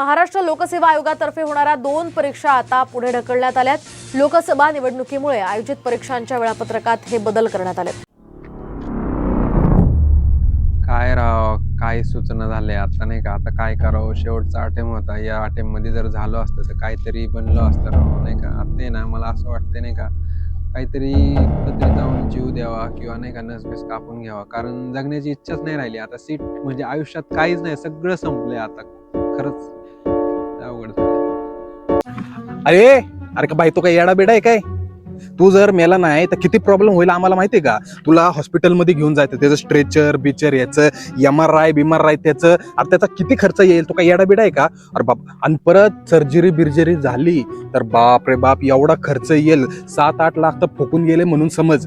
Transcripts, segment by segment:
महाराष्ट्र लोकसेवा आयोगातर्फे होणाऱ्या दोन परीक्षा आता पुढे ढकलण्यात आल्यात. लोकसभा निवडणुकीमुळे आयोजित परीक्षांच्या वेळापत्रकात हे बदल करण्यात आले काय राव काय सूचना झाले आता नाही का? आता काय करावं? शेवटचा अटेम होता. या अटेममध्ये जर झालं असतं तर काहीतरी बनलं असतं राव नाही का? आता ना मला असं वाटतं नाही का? काहीतरी कुठंतरी जाऊन जीव द्यावा किंवा नाही का नसबीस कापून घ्यावा. कारण जगण्याची इच्छाच नाही राहिली. आता सीट म्हणजे आयुष्यात काहीच नाही सगळं संपलंय आता. खरंच अवघड. अरे अरे का बाई तो काय येडा बेडा आहे काय? तू जर मेला नाही तर किती प्रॉब्लेम होईल आम्हाला माहितीये का? तुला हॉस्पिटलमध्ये घेऊन जायचं त्याचं स्ट्रेचर बिचर याचं एम आर आय बिमार आय त्याचं अरे त्याचा किती खर्च येईल? तो काय येडा बिडा आहे का? अरे बाप आणि परत सर्जरी बिर्जरी झाली तर बाप रे बाप एवढा खर्च येईल. सात आठ लाख तर फुकून गेले म्हणून समज.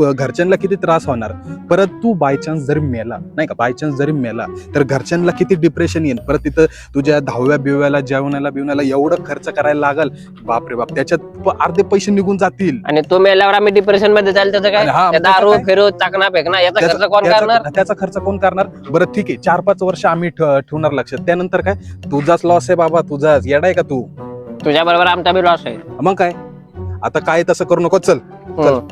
घरच्यांना किती त्रास होणार? परत तू बाय चान्स जरी मेला नाही का? बाय चान्स जरी मेला तर घरच्यांना किती डिप्रेशन येईल? परत तिथं तुझ्या दहाव्या बिव्याला जेवणाला बिवण्याला एवढं खर्च करायला लागल. बाप रे बाप त्याच्यात अर्धे पैसे निघून जातील. आणि तो मेल्यावर आम्ही डिप्रेशनमध्ये जाईल त्याचं काय? आणि हा, त्या मग त्याचं दारू काय? फिरू चाकणा फेकणं याचा त्याचा- खर्च कोण त्याचा- करणार? त्याचा खर्च कोण करणार? बरं ठीक आहे. चार पाच वर्ष आम्ही ठ- ठेवणार लक्षात त्यानंतर काय? तुझाच लॉस आहे बाबा तुझाच. येडा आहे का तू? तुझ्या बरोबर आमचा बी लॉस आहे. मग काय? आता काय तसं करू नको. चल. हम्म.